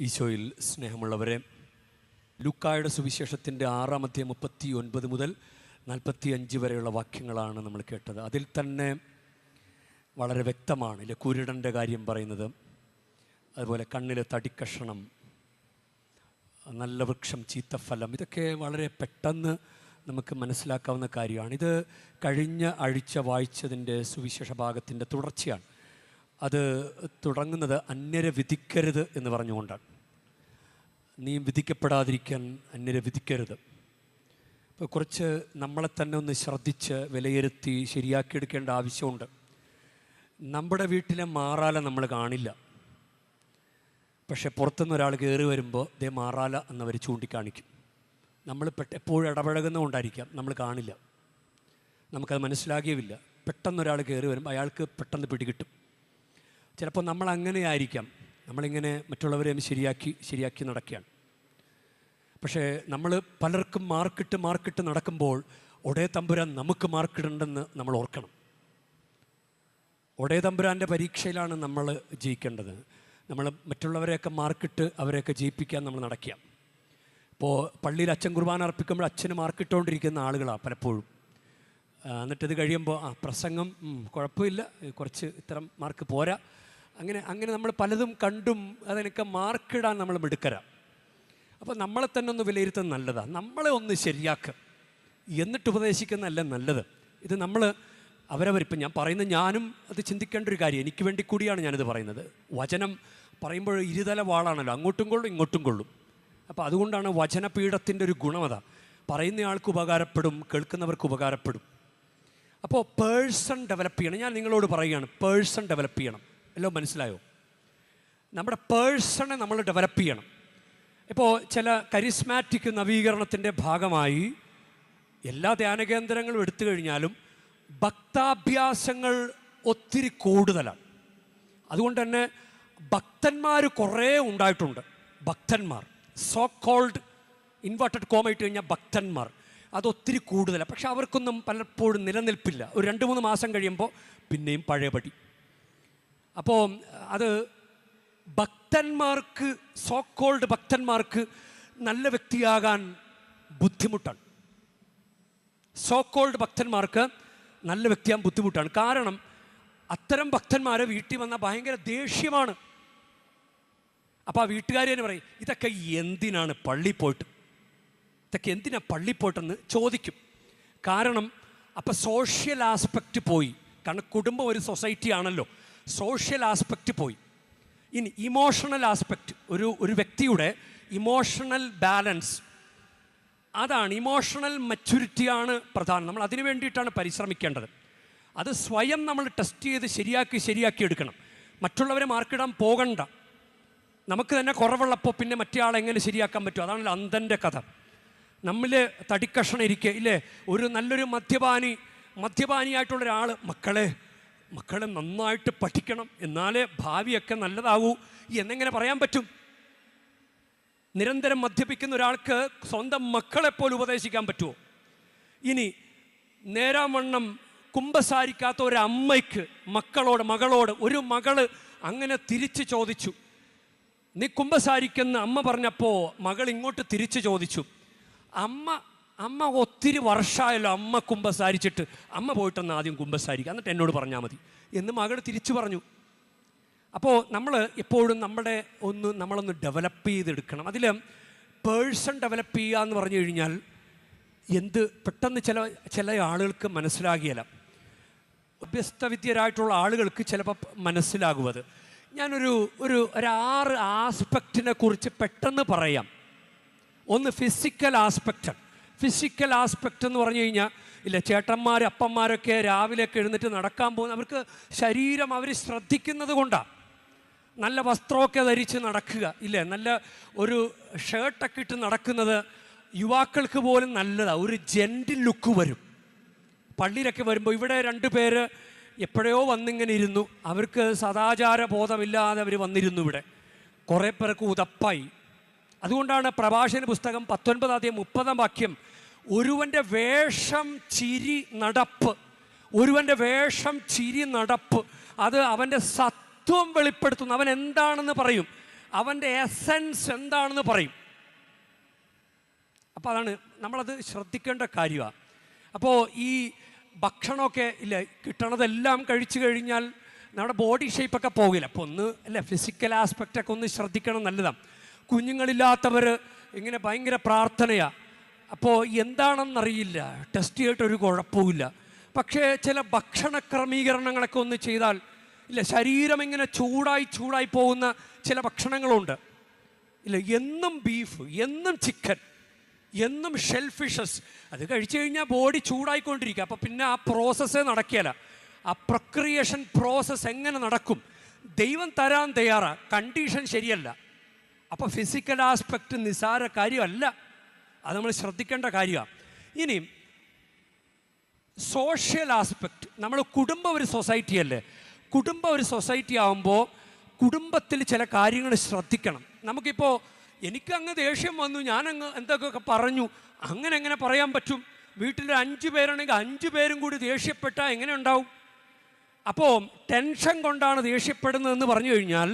ഈശോയിൽ സ്നേഹമുള്ളവരെ ലുക്കായുടെ സുവിശേഷത്തിന്റെ ആറാമത്തെ മുപ്പത്തി ഒൻപത് മുതൽ നാൽപ്പത്തി അഞ്ച് വരെയുള്ള വാക്യങ്ങളാണ് നമ്മൾ കേട്ടത്. അതിൽ തന്നെ വളരെ വ്യക്തമാണ് ഇല്ല? കുരുടന്റെ കാര്യം പറയുന്നത്. അതുപോലെ കണ്ണിലെ തടിക്കഷണം നല്ല വൃക്ഷം ചീത്തഫലം ഇതൊക്കെ വളരെ പെട്ടെന്ന് നമുക്ക് മനസ്സിലാക്കാവുന്ന കാര്യമാണ്. ഇത് കഴിഞ്ഞ ആഴ്ച വായിച്ചതിന്റെ സുവിശേഷ ഭാഗത്തിന്റെ തുടർച്ചയാണ്. അത് തുടങ്ങുന്നത് അന്യരെ വിധിക്കരുത് എന്ന് പറഞ്ഞുകൊണ്ടാണ്. നീ വിധിക്കപ്പെടാതിരിക്കാൻ അന്യരെ വിധിക്കരുത്. ഇപ്പോൾ കുറച്ച് നമ്മളെ തന്നെ ഒന്ന് ശ്രദ്ധിച്ച് വിലയിരുത്തി ശരിയാക്കിയെടുക്കേണ്ട ആവശ്യമുണ്ട്. നമ്മുടെ വീട്ടിലെ മാറാല നമ്മൾ കാണില്ല. പക്ഷേ പുറത്തുനിന്ന് ഒരാൾ കയറി വരുമ്പോൾ ദേ മാറാല എന്നവർ ചൂണ്ടിക്കാണിക്കും. നമ്മൾ പെട്ട എപ്പോഴും ഇടപഴകുന്നതുകൊണ്ടായിരിക്കാം നമ്മൾ കാണില്ല. നമുക്കത് മനസ്സിലാകിയുമില്ല പെട്ടെന്നൊരാൾ കയറി വരുമ്പോൾ അയാൾക്ക് പെട്ടെന്ന് പിടികിട്ടും. ചിലപ്പോൾ നമ്മൾ അങ്ങനെ ആയിരിക്കാം നമ്മളിങ്ങനെ മറ്റുള്ളവരെ ശരിയാക്കി ശരിയാക്കി നടക്കുകയാണ്. പക്ഷേ നമ്മൾ പലർക്കും മാർക്കിട്ട് മാർക്കിട്ട് നടക്കുമ്പോൾ ഒടേ തമ്പുരാൻ നമുക്ക് മാർക്കിടണ്ടെന്ന് നമ്മൾ ഓർക്കണം. ഒടേ തമ്പുരാന്റെ പരീക്ഷയിലാണ് നമ്മൾ ജയിക്കേണ്ടത്. നമ്മൾ മറ്റുള്ളവരെയൊക്കെ മാർക്കിട്ട് അവരെയൊക്കെ ജയിപ്പിക്കാൻ നമ്മൾ നടക്കുക. ഇപ്പോൾ പള്ളിയിൽ അച്ഛൻ കുർബാന അർപ്പിക്കുമ്പോൾ അച്ഛന് മാർക്കിട്ടുകൊണ്ടിരിക്കുന്ന ആളുകളാണ് പലപ്പോഴും. എന്നിട്ടിത് കഴിയുമ്പോൾ ആ പ്രസംഗം കുഴപ്പമില്ല. കുറച്ച് ഇത്തരം മാർക്ക് പോരാ. അങ്ങനെ അങ്ങനെ നമ്മൾ പലതും കണ്ടും അതിനൊക്കെ മാർക്കിടാൻ നമ്മൾ മിടുക്കര. അപ്പോൾ നമ്മളെ തന്നെ ഒന്ന് വിലയിരുത്തുന്നത് നല്ലതാണ് നമ്മളെ ഒന്ന് ശരിയാക്കുക എന്നിട്ട് ഉപദേശിക്കുന്നതല്ല നല്ലത്. ഇത് നമ്മൾ അവരവർ ഇപ്പം ഞാൻ പറയുന്ന ഞാനും അത് ചിന്തിക്കേണ്ട ഒരു കാര്യം. എനിക്ക് വേണ്ടി കൂടിയാണ് ഞാനിത് പറയുന്നത്. വചനം പറയുമ്പോൾ ഇരുതല വാളാണല്ലോ. അങ്ങോട്ടും കൊള്ളും ഇങ്ങോട്ടും കൊള്ളും. അപ്പോൾ അതുകൊണ്ടാണ് വചനപീഠത്തിന്റെ ഒരു ഗുണമത പറയുന്നയാൾക്ക് ഉപകാരപ്പെടും കേൾക്കുന്നവർക്ക് ഉപകാരപ്പെടും. അപ്പോൾ പേഴ്സൺ ഡെവലപ്പ് ചെയ്യണം. ഞാൻ നിങ്ങളോട് പറയുകയാണ് പേഴ്സൺ ഡെവലപ്പ് ചെയ്യണം. എല്ലാം മനസ്സിലായോ? നമ്മുടെ പേഴ്സണെ നമ്മൾ ഡെവലപ്പ് ചെയ്യണം. ഇപ്പോൾ ചില കരിസ്മാറ്റിക് നവീകരണത്തിന്റെ ഭാഗമായി എല്ലാ ധ്യാനകേന്ദ്രങ്ങളും എടുത്തു കഴിഞ്ഞാലും ഭക്താഭ്യാസങ്ങൾ ഒത്തിരി കൂടുതലാണ്. അതുകൊണ്ട് തന്നെ ഭക്തന്മാർ കുറേ ഉണ്ടായിട്ടുണ്ട്. ഭക്തന്മാർ സോ കോൾഡ് ഇൻവേർട്ടഡ് കോമ ഇട്ട് കഴിഞ്ഞാൽ ഭക്തന്മാർ. അതൊത്തിരി കൂടുതലാണ് പക്ഷെ അവർക്കൊന്നും പലപ്പോഴും നിലനിൽപ്പില്ല. ഒരു രണ്ട് മൂന്ന് മാസം കഴിയുമ്പോൾ പിന്നെയും പഴയപടി. അപ്പോൾ അത് ഭക്തന്മാർക്ക് സോ കോൾഡ് ഭക്തന്മാർക്ക് നല്ല വ്യക്തിയാകാൻ ബുദ്ധിമുട്ടാണ്. സോ കോൾഡ് ഭക്തന്മാർക്ക് നല്ല വ്യക്തിയാകാൻ ബുദ്ധിമുട്ടാണ്. കാരണം അത്തരം ഭക്തന്മാരെ വീട്ടിൽ വന്ന ഭയങ്കര ദേഷ്യമാണ്. അപ്പോൾ ആ വീട്ടുകാർ തന്നെ പറയും ഇതൊക്കെ എന്തിനാണ് പള്ളി പോയിട്ട്? ഇതൊക്കെ എന്തിനാണ് പള്ളി പോയിട്ടെന്ന് ചോദിക്കും. കാരണം അപ്പോൾ സോഷ്യൽ ആസ്പെക്റ്റ് പോയി. കാരണം കുടുംബം ഒരു സൊസൈറ്റി ആണല്ലോ. സോഷ്യൽ ആസ്പെക്റ്റ് പോയി. ഇനി ഇമോഷണൽ ആസ്പെക്റ്റ് ഒരു ഒരു വ്യക്തിയുടെ ഇമോഷണൽ ബാലൻസ് അതാണ് ഇമോഷണൽ മെച്യൂരിറ്റിയാണ് പ്രധാനം. നമ്മൾ അതിനു വേണ്ടിയിട്ടാണ് പരിശ്രമിക്കേണ്ടത്. അത് സ്വയം നമ്മൾ ടെസ്റ്റ് ചെയ്ത് ശരിയാക്കി ശരിയാക്കി എടുക്കണം. മറ്റുള്ളവരെ മാർക്കിടാൻ പോകണ്ട. നമുക്ക് തന്നെ കുറവുള്ളപ്പോൾ പിന്നെ മറ്റേ ആളെങ്ങനെ ശരിയാക്കാൻ പറ്റും? അതാണല്ലോ അന്ധന്റെ കഥ. നമ്മൾ തടിക്കഷണം ഇരിക്കുക ഇല്ലേ? ഒരു നല്ലൊരു മദ്യപാനി മദ്യപാനിയായിട്ടുള്ള ഒരാൾ മക്കളെ മക്കളെ നന്നായിട്ട് പഠിക്കണം. എന്നാലേ ഭാവിയൊക്കെ നല്ലതാവൂ എന്നെങ്ങനെ പറയാൻ പറ്റും? നിരന്തരം മദ്യപിക്കുന്ന ഒരാൾക്ക് സ്വന്തം മക്കളെപ്പോലും ഉപദേശിക്കാൻ പറ്റുമോ ഇനി നേരാവണ്ണം കുമ്പസാരിക്കാത്ത ഒരു അമ്മയ്ക്ക് മക്കളോട് മകളോട് ഒരു മകൾ അങ്ങനെ തിരിച്ച് ചോദിച്ചു. നീ കുമ്പസാരിക്കുന്ന അമ്മ പറഞ്ഞപ്പോൾ മകൾ ഇങ്ങോട്ട് തിരിച്ചു ചോദിച്ചു. അമ്മ അമ്മ ഒത്തിരി വർഷമായല്ലോ അമ്മ കുമ്പസാരിച്ചിട്ട്. അമ്മ പോയിട്ടൊന്ന് ആദ്യം കുമ്പസാരിക്കുക എന്നിട്ട് എന്നോട് പറഞ്ഞാൽ മതി. എന്ന് മകൾ തിരിച്ചു പറഞ്ഞു. അപ്പോൾ നമ്മൾ എപ്പോഴും നമ്മുടെ ഒന്ന് നമ്മളൊന്ന് ഡെവലപ്പ് ചെയ്തെടുക്കണം. അതിൽ പേഴ്സൺ ഡെവലപ്പ് ചെയ്യുക എന്ന് പറഞ്ഞു കഴിഞ്ഞാൽ എന്ത് പെട്ടെന്ന് ചില ചില ആളുകൾക്ക് മനസ്സിലാകിയല്ല. അഭ്യസ്തവിദ്യരായിട്ടുള്ള ആളുകൾക്ക് ചിലപ്പോൾ മനസ്സിലാകും ഞാനൊരു ഒരു ഒരാറ് ആസ്പെക്റ്റിനെ കുറിച്ച് പെട്ടെന്ന് പറയാം. ഒന്ന് ഫിസിക്കൽ ആസ്പെക്റ്റ് ഫിസിക്കൽ ആസ്പെക്റ്റ് എന്ന് പറഞ്ഞു കഴിഞ്ഞാൽ ഇല്ല ചേട്ടന്മാർ അപ്പന്മാരൊക്കെ രാവിലെയൊക്കെ എഴുന്നേറ്റ് നടക്കാൻ പോകുന്ന അവർക്ക് ശരീരം അവർ ശ്രദ്ധിക്കുന്നത് കൊണ്ടാണ് നല്ല വസ്ത്രമൊക്കെ ധരിച്ച് നടക്കുക. ഇല്ലേ നല്ല ഒരു ഷർട്ടൊക്കെ ഇട്ട് നടക്കുന്നത് യുവാക്കൾക്ക് പോലും നല്ലതാണ് ഒരു ജെന്റിൽ ലുക്ക് വരും. പള്ളിയിലൊക്കെ വരുമ്പോൾ ഇവിടെ രണ്ട് പേര് എപ്പോഴോ വന്നിങ്ങനെ ഇരുന്നു. അവർക്ക് സദാചാര ബോധമില്ലാതെ അവർ വന്നിരുന്നു ഇവിടെ. കുറേ പേർക്ക് ഉതപ്പായി. അതുകൊണ്ടാണ് പ്രഭാഷണ പുസ്തകം പത്തൊൻപതാം തീയതി മുപ്പതാം വാക്യം ഒരുവന്റെ വേഷം ചിരി നടപ്പ്. ഒരുവന്റെ വേഷം ചിരി നടപ്പ്. അത് അവന്റെ സത്വം വെളിപ്പെടുത്തുന്നു. അവൻ എന്താണെന്ന് പറയും. അവന്റെ എസൻസ് എന്താണെന്ന് പറയും. അപ്പോൾ അതാണ് നമ്മളത് ശ്രദ്ധിക്കേണ്ട കാര്യമാണ് അപ്പോൾ ഈ ഭക്ഷണമൊക്കെ ഇല്ല കിട്ടണതെല്ലാം കഴിച്ചു കഴിഞ്ഞാൽ നമ്മുടെ ബോഡി ഷേപ്പൊക്കെ പോകില്ല. അപ്പോൾ ഒന്ന് അല്ല ഫിസിക്കൽ ആസ്പെക്റ്റൊക്കെ ഒന്ന് ശ്രദ്ധിക്കണം നല്ലതാണ് കുഞ്ഞുങ്ങളില്ലാത്തവർ ഇങ്ങനെ ഭയങ്കര പ്രാർത്ഥനയാണ് അപ്പോൾ എന്താണെന്നറിയില്ല. ടെസ്റ്റ് ചെയ്തിട്ട് ഒരു കുഴപ്പമില്ല പക്ഷേ ചില ഭക്ഷണ ക്രമീകരണങ്ങളൊക്കെ ഒന്ന് ചെയ്താൽ ഇല്ല ശരീരം ഇങ്ങനെ ചൂടായി ചൂടായി പോകുന്ന ചില ഭക്ഷണങ്ങളുണ്ട്. ഇല്ല എന്നും ബീഫ് എന്നും ചിക്കൻ എന്നും ഷെൽഫിഷസ് അത് കഴിച്ചു കഴിഞ്ഞാൽ ബോഡി ചൂടായിക്കൊണ്ടിരിക്കുക അപ്പോൾ പിന്നെ ആ പ്രോസസ്സേ നടക്കുകയില്ല ആ പ്രക്രിയേഷൻ പ്രോസസ്സ് എങ്ങനെ നടക്കും? ദൈവം തരാൻ തയ്യാറാണ് കണ്ടീഷൻ ശരിയല്ല. അപ്പോൾ ഫിസിക്കൽ ആസ്പെക്റ്റ് നിസാര കാര്യമല്ല. അത് നമ്മൾ ശ്രദ്ധിക്കേണ്ട കാര്യമാണ് ഇനി സോഷ്യൽ ആസ്പെക്റ്റ് നമ്മൾ കുടുംബ ഒരു സൊസൈറ്റി അല്ലേ? കുടുംബ ഒരു സൊസൈറ്റി ആകുമ്പോൾ കുടുംബത്തിൽ ചില കാര്യങ്ങൾ ശ്രദ്ധിക്കണം. നമുക്കിപ്പോൾ എനിക്കങ്ങ് ദേഷ്യം വന്നു ഞാനങ്ങ് എന്തൊക്കെ പറഞ്ഞു അങ്ങനെ എങ്ങനെ പറയാൻ പറ്റും? വീട്ടിൽ അഞ്ച് പേരാണെങ്കിൽ അഞ്ച് പേരും കൂടി ദേഷ്യപ്പെട്ടാൽ എങ്ങനെ ഉണ്ടാവും? അപ്പോൾ ടെൻഷൻ കൊണ്ടാണ് ദേഷ്യപ്പെടുന്നതെന്ന് പറഞ്ഞു കഴിഞ്ഞാൽ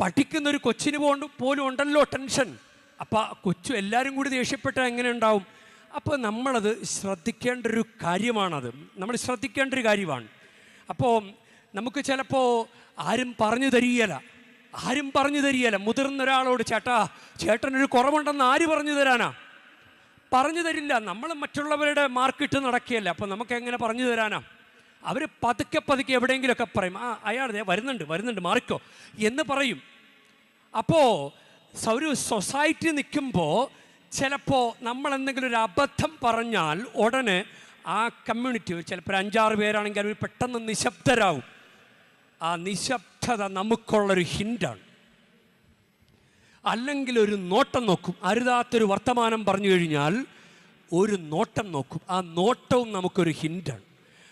പഠിക്കുന്നൊരു കൊച്ചിന് പോലും ഉണ്ടല്ലോ ടെൻഷൻ അപ്പോൾ കൊച്ചു എല്ലാവരും കൂടി ദേഷ്യപ്പെട്ടാൽ എങ്ങനെ ഉണ്ടാവും? അപ്പോൾ നമ്മളത് ശ്രദ്ധിക്കേണ്ട ഒരു കാര്യമാണത്. നമ്മൾ ശ്രദ്ധിക്കേണ്ട ഒരു കാര്യമാണ്. അപ്പോൾ നമുക്ക് ചിലപ്പോൾ ആരും പറഞ്ഞു തരികയില്ല. ആരും പറഞ്ഞു തരികയില്ല. മുതിർന്ന ഒരാളോട് ചേട്ടാ ചേട്ടനൊരു കുറവുണ്ടെന്ന് ആര് പറഞ്ഞു തരാനാ? പറഞ്ഞു തരില്ല. നമ്മൾ മറ്റുള്ളവരുടെ മാർക്കിട്ട് നടക്കുകയല്ല. അപ്പോൾ നമുക്ക് എങ്ങനെ പറഞ്ഞു തരാനാ? അവർ പതുക്കെ പതുക്കെ എവിടെയെങ്കിലുമൊക്കെ പറയും. ആ അയാൾ വരുന്നുണ്ട് വരുന്നുണ്ട് മാറിക്കോ. എന്ന് പറയും. അപ്പോൾ ഒരു സൊസൈറ്റി നിൽക്കുമ്പോൾ ചിലപ്പോൾ നമ്മൾ എന്തെങ്കിലും ഒരു അബദ്ധം പറഞ്ഞാൽ ഉടനെ ആ കമ്മ്യൂണിറ്റി ചിലപ്പോൾ ഒരു അഞ്ചാറ് പേരാണെങ്കിൽ അവർ പെട്ടെന്ന് നിശബ്ദരാകും ആ നിശബ്ദത നമുക്കുള്ളൊരു ഹിന്റാണ് അല്ലെങ്കിൽ ഒരു നോട്ടം നോക്കും. അരുതാത്തൊരു വർത്തമാനം പറഞ്ഞു കഴിഞ്ഞാൽ ഒരു നോട്ടം നോക്കും. ആ നോട്ടവും നമുക്കൊരു ഹിന്റാണ്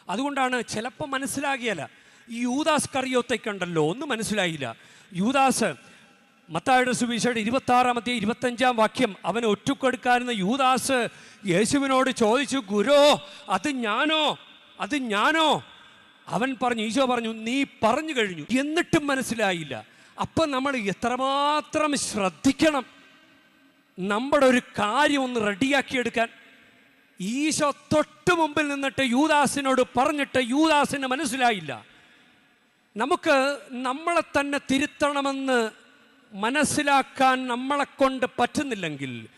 അതുകൊണ്ടാണ് ചിലപ്പോൾ മനസ്സിലാകിയല്ല. ഈ യൂദാസ് കറിയോത്തേക്കുണ്ടല്ലോ ഒന്നും മനസ്സിലായില്ല. യൂദാസ് മത്തായുടെ സുവിശേഷം ഇരുപത്താറാമത്തെ ഇരുപത്തഞ്ചാം വാക്യം അവൻ ഒറ്റുക്കൊടുക്കാരുന്ന യൂദാസ് യേശുവിനോട് ചോദിച്ചു ഗുരോ അത് ഞാനോ? അത് ഞാനോ? അവൻ പറഞ്ഞു ഈശോ പറഞ്ഞു നീ പറഞ്ഞു കഴിഞ്ഞു. എന്നിട്ടും മനസ്സിലായില്ല. അപ്പം നമ്മൾ എത്രമാത്രം ശ്രദ്ധിക്കണം നമ്മുടെ ഒരു കാര്യം ഒന്ന് റെഡിയാക്കിയെടുക്കാൻ. ഈശോ തൊട്ട് മുമ്പിൽ നിന്നിട്ട് യൂദാസിനോട് പറഞ്ഞിട്ട് യൂദാസിന് മനസ്സിലായില്ല. നമുക്ക് നമ്മളെ തന്നെ തിരുത്തണമെന്ന് മനസ്സിലാക്കാൻ നമ്മളെ കൊണ്ട് പറ്റുന്നില്ലെങ്കിൽ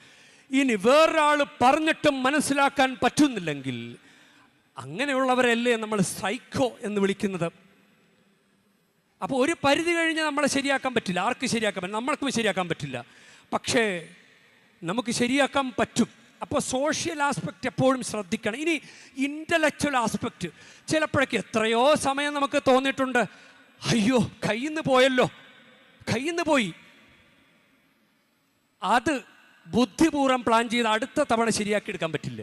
ഇനി വേറൊരാൾ പറഞ്ഞിട്ടും മനസ്സിലാക്കാൻ പറ്റുന്നില്ലെങ്കിൽ അങ്ങനെയുള്ളവരല്ലേ നമ്മൾ സൈക്കോ എന്ന് വിളിക്കുന്നത്? അപ്പോൾ ഒരു പരിധി കഴിഞ്ഞ് നമ്മളെ ശരിയാക്കാൻ പറ്റില്ല. ആർക്ക് ശരിയാക്കാൻ പറ്റില്ല? നമ്മൾക്കും ശരിയാക്കാൻ പറ്റില്ല. പക്ഷേ നമുക്ക് ശരിയാക്കാൻ പറ്റും. അപ്പോൾ സോഷ്യൽ ആസ്പെക്റ്റ് എപ്പോഴും ശ്രദ്ധിക്കണം. ഇനി ഇന്റലക്ച്വൽ ആസ്പെക്റ്റ് ചിലപ്പോഴൊക്കെ എത്രയോ സമയം നമുക്ക് തോന്നിയിട്ടുണ്ട്. അയ്യോ കയ്യിൽ നിന്ന് പോയല്ലോ. കയ്യിൽ നിന്ന് പോയി. അത് ബുദ്ധിപൂർവം പ്ലാൻ ചെയ്ത് അടുത്ത തവണ ശരിയാക്കി എടുക്കാൻ പറ്റില്ല.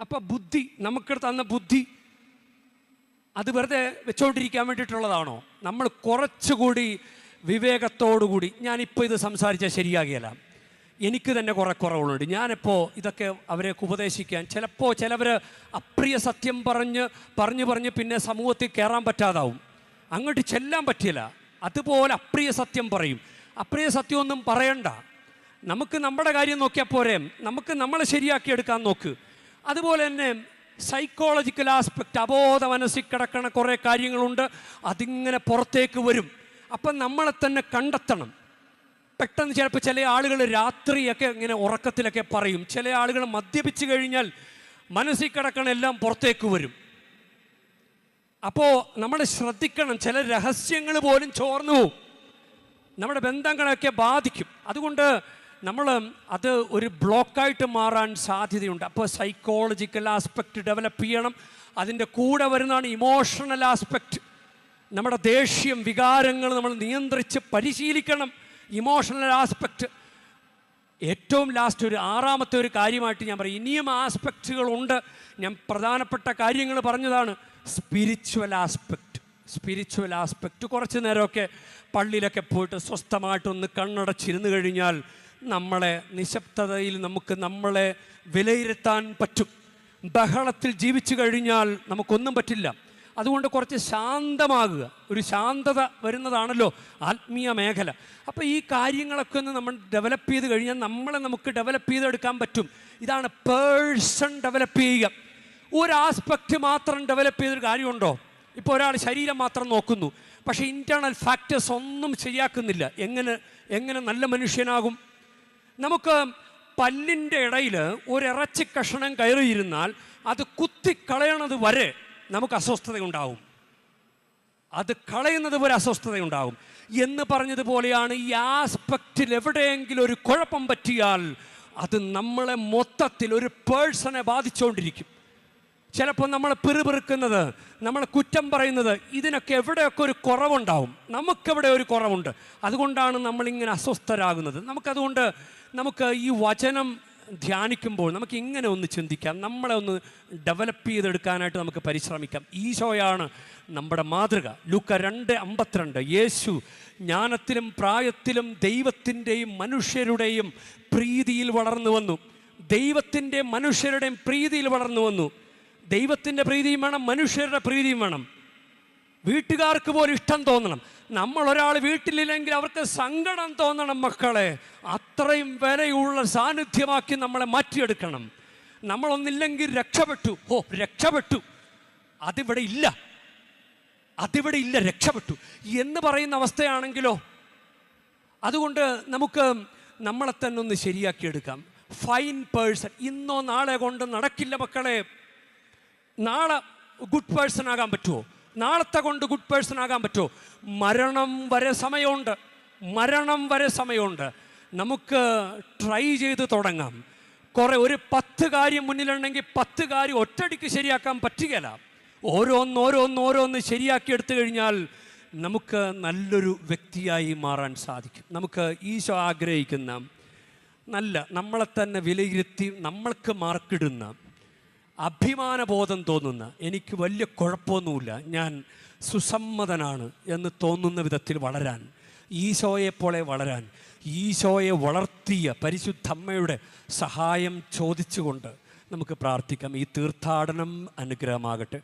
അപ്പോൾ ബുദ്ധി നമുക്ക് തന്ന ബുദ്ധി അത് വെറുതെ വെച്ചോണ്ടിരിക്കാൻ വേണ്ടിയിട്ടുള്ളതാണോ? നമ്മൾ കുറച്ചുകൂടി വിവേകത്തോടുകൂടി ഞാനിപ്പോൾ ഇത് സംസാരിച്ചാൽ ശരിയാകിയല്ല. എനിക്ക് തന്നെ കുറേ കുറവുകളുണ്ട്. ഞാനിപ്പോൾ ഇതൊക്കെ അവരെ ഉപദേശിക്കാൻ ചിലപ്പോൾ ചിലവർ അപ്രിയ സത്യം പറഞ്ഞ് പറഞ്ഞു പറഞ്ഞ് പിന്നെ സമൂഹത്തിൽ കയറാൻ പറ്റാതാവും. അങ്ങോട്ട് ചെല്ലാൻ പറ്റില്ല. അതുപോലെ അപ്രിയ സത്യം പറയും. അപ്രിയ സത്യമൊന്നും പറയണ്ട. നമുക്ക് നമ്മുടെ കാര്യം നോക്കിയാൽ പോരെ. നമുക്ക് നമ്മളെ ശരിയാക്കിയെടുക്കാൻ നോക്ക്. അതുപോലെ തന്നെ സൈക്കോളജിക്കൽ ആസ്പെക്റ്റ് അബോധ മനസ്സിൽ കിടക്കണ കുറേ കാര്യങ്ങളുണ്ട്. അതിങ്ങനെ പുറത്തേക്ക് വരും. അപ്പം നമ്മളെ തന്നെ കണ്ടെത്തണം. പെട്ടെന്ന് ചിലപ്പോൾ ചില ആളുകൾ രാത്രിയൊക്കെ ഇങ്ങനെ ഉറക്കത്തിലൊക്കെ പറയും. ചില ആളുകൾ മദ്യപിച്ച് കഴിഞ്ഞാൽ മനസ്സിൽ കിടക്കണ എല്ലാം പുറത്തേക്ക് വരും. അപ്പോൾ നമ്മൾ ശ്രദ്ധിക്കണം. ചില രഹസ്യങ്ങൾ പോലും ചോർന്നു നമ്മുടെ ബന്ധങ്ങളൊക്കെ ബാധിക്കും. അതുകൊണ്ട് നമ്മൾ അത് ഒരു ബ്ലോക്കായിട്ട് മാറാൻ സാധ്യതയുണ്ട്. അപ്പോൾ സൈക്കോളജിക്കൽ ആസ്പെക്റ്റ് ഡെവലപ്പ് ചെയ്യണം. അതിന്റെ കൂടെ വരുന്നതാണ് ഇമോഷണൽ ആസ്പെക്റ്റ് നമ്മുടെ ദേഷ്യം വികാരങ്ങൾ നമ്മൾ നിയന്ത്രിച്ച് പരിശീലിക്കണം. ഇമോഷണൽ ആസ്പെക്റ്റ് ഏറ്റവും ലാസ്റ്റ് ഒരു ആറാമത്തെ ഒരു കാര്യമായിട്ട് ഞാൻ പറയും. ഇനിയും ആസ്പെക്റ്റുകളുണ്ട് ഞാൻ പ്രധാനപ്പെട്ട കാര്യങ്ങൾ പറഞ്ഞതാണ്. സ്പിരിച്വൽ ആസ്പെക്റ്റ് സ്പിരിച്വൽ ആസ്പെക്റ്റ് കുറച്ച് നേരമൊക്കെ പള്ളിയിലൊക്കെ പോയിട്ട് സ്വസ്ഥമായിട്ടൊന്ന് കണ്ണടച്ചിരുന്ന് കഴിഞ്ഞാൽ നമ്മളെ നിശബ്ദതയിൽ നമുക്ക് നമ്മളെ വിലയിരുത്താൻ പറ്റും. ബഹളത്തിൽ ജീവിച്ചു കഴിഞ്ഞാൽ നമുക്കൊന്നും പറ്റില്ല. അതുകൊണ്ട് കുറച്ച് ശാന്തമാകുക. ഒരു ശാന്തത വരുന്നതാണല്ലോ ആത്മീയ മേഖല. അപ്പോൾ ഈ കാര്യങ്ങളൊക്കെ ഒന്ന് നമ്മൾ ഡെവലപ്പ് ചെയ്ത് കഴിഞ്ഞാൽ നമ്മളെ നമുക്ക് ഡെവലപ്പ് ചെയ്തെടുക്കാൻ പറ്റും. ഇതാണ് പേഴ്സൺ ഡെവലപ്പ് ചെയ്യുക. ഒരു ആസ്പെക്റ്റ് മാത്രം ഡെവലപ്പ് ചെയ്തൊരു കാര്യമുണ്ടോ? ഇപ്പോൾ ഒരാൾ ശരീരം മാത്രം നോക്കുന്നു. പക്ഷേ ഇന്റേർണൽ ഫാക്ടേഴ്സ് ഒന്നും ശരിയാക്കുന്നില്ല. എങ്ങനെ എങ്ങനെ നല്ല മനുഷ്യനാകും? നമുക്ക് പല്ലിന്റെ ഇടയിൽ ഒരിറച്ചി കഷണം കയറിയിരുന്നാൽ അത് കുത്തിക്കളയണത് വരെ നമുക്ക് അസ്വസ്ഥതയുണ്ടാവും. അത് കളയുന്നത് വരെ അസ്വസ്ഥതയുണ്ടാകും എന്ന് പറഞ്ഞതുപോലെയാണ് ഈ ആസ്പെക്റ്റിൽ എവിടെയെങ്കിലും ഒരു കുഴപ്പം പറ്റിയാൽ അത് നമ്മളെ മൊത്തത്തിൽ ഒരു പേഴ്സണെ ബാധിച്ചുകൊണ്ടിരിക്കും. ചിലപ്പോൾ നമ്മൾ പിറുപിറുക്കുന്നത് നമ്മൾ കുറ്റം പറയുന്നത് ഇതിനൊക്കെ എവിടെയൊക്കെ ഒരു കുറവുണ്ടാവും? നമുക്കെവിടെ ഒരു കുറവുണ്ട്? അതുകൊണ്ടാണ് നമ്മളിങ്ങനെ അസ്വസ്ഥരാകുന്നത്. നമുക്കതുകൊണ്ട് നമുക്ക് ഈ വചനം ധ്യാനിക്കുമ്പോൾ നമുക്ക് ഇങ്ങനെ ഒന്ന് ചിന്തിക്കാം. നമ്മളെ ഒന്ന് ഡെവലപ്പ് ചെയ്തെടുക്കാനായിട്ട് നമുക്ക് പരിശ്രമിക്കാം. ഈശോയാണ് നമ്മുടെ മാതൃക. ലൂക്ക രണ്ട് അമ്പത്തിരണ്ട്. യേശു ജ്ഞാനത്തിലും പ്രായത്തിലും ദൈവത്തിന്റെയും മനുഷ്യരുടെയും പ്രീതിയിൽ വളർന്നു വന്നു. ദൈവത്തിന്റെ മനുഷ്യരുടെയും പ്രീതിയിൽ വളർന്നു വന്നു. ദൈവത്തിന്റെ പ്രീതിയും വേണം മനുഷ്യരുടെ പ്രീതിയും വേണം. വീട്ടുകാർക്ക് പോലും ഇഷ്ടം തോന്നണം. നമ്മളൊരാൾ വീട്ടിലില്ലെങ്കിൽ അവർക്ക് സങ്കടം തോന്നണം മക്കളെ. അത്രയും വിലയുള്ള സാന്നിധ്യമാക്കി നമ്മളെ മാറ്റിയെടുക്കണം. നമ്മളൊന്നില്ലെങ്കിൽ രക്ഷപ്പെട്ടു. ഓ രക്ഷപ്പെട്ടു. അതിവിടെ ഇല്ല. അതിവിടെ ഇല്ല രക്ഷപ്പെട്ടു. എന്ന് പറയുന്ന അവസ്ഥയാണെങ്കിലോ? അതുകൊണ്ട് നമുക്ക് നമ്മളെ തന്നെ ഒന്ന് ശരിയാക്കിയെടുക്കാം. ഫൈൻ പേഴ്സൺ ഇന്നോ നാളെ കൊണ്ട് നടക്കില്ല മക്കളെ. നാളെ ഗുഡ് പേഴ്സൺ ആകാൻ പറ്റുമോ നാളത്തെ കൊണ്ട് ഗുഡ് പേഴ്സൺ ആകാൻ പറ്റുമോ മരണം വരെ സമയമുണ്ട്. മരണം വരെ സമയമുണ്ട്. നമുക്ക് ട്രൈ ചെയ്ത് തുടങ്ങാം. കുറേ ഒരു പത്ത് കാര്യം മുന്നിലുണ്ടെങ്കിൽ പത്ത് കാര്യം ഒറ്റടിക്ക് ശരിയാക്കാൻ പറ്റുകയില്ല. ഓരോന്ന് ഓരോന്ന് ഓരോന്ന് ശരിയാക്കി എടുത്തു കഴിഞ്ഞാൽ നമുക്ക് നല്ലൊരു വ്യക്തിയായി മാറാൻ സാധിക്കും. നമുക്ക് ഈശോ ആഗ്രഹിക്കുന്ന നല്ല നമ്മളെ തന്നെ വിലയിരുത്തി നമ്മൾക്ക് മാർക്കിടുന്ന അഭിമാനബോധം തോന്നുന്ന എനിക്ക് വലിയ കുഴപ്പമൊന്നുമില്ല ഞാൻ സുസമ്മതനാണ് എന്ന് തോന്നുന്ന വിധത്തിൽ വളരാൻ ഈശോയെപ്പോലെ വളരാൻ ഈശോയെ വളർത്തിയ പരിശുദ്ധമ്മയുടെ സഹായം ചോദിച്ചുകൊണ്ട് നമുക്ക് പ്രാർത്ഥിക്കാം. ഈ തീർത്ഥാടനം അനുഗ്രഹമാകട്ടെ.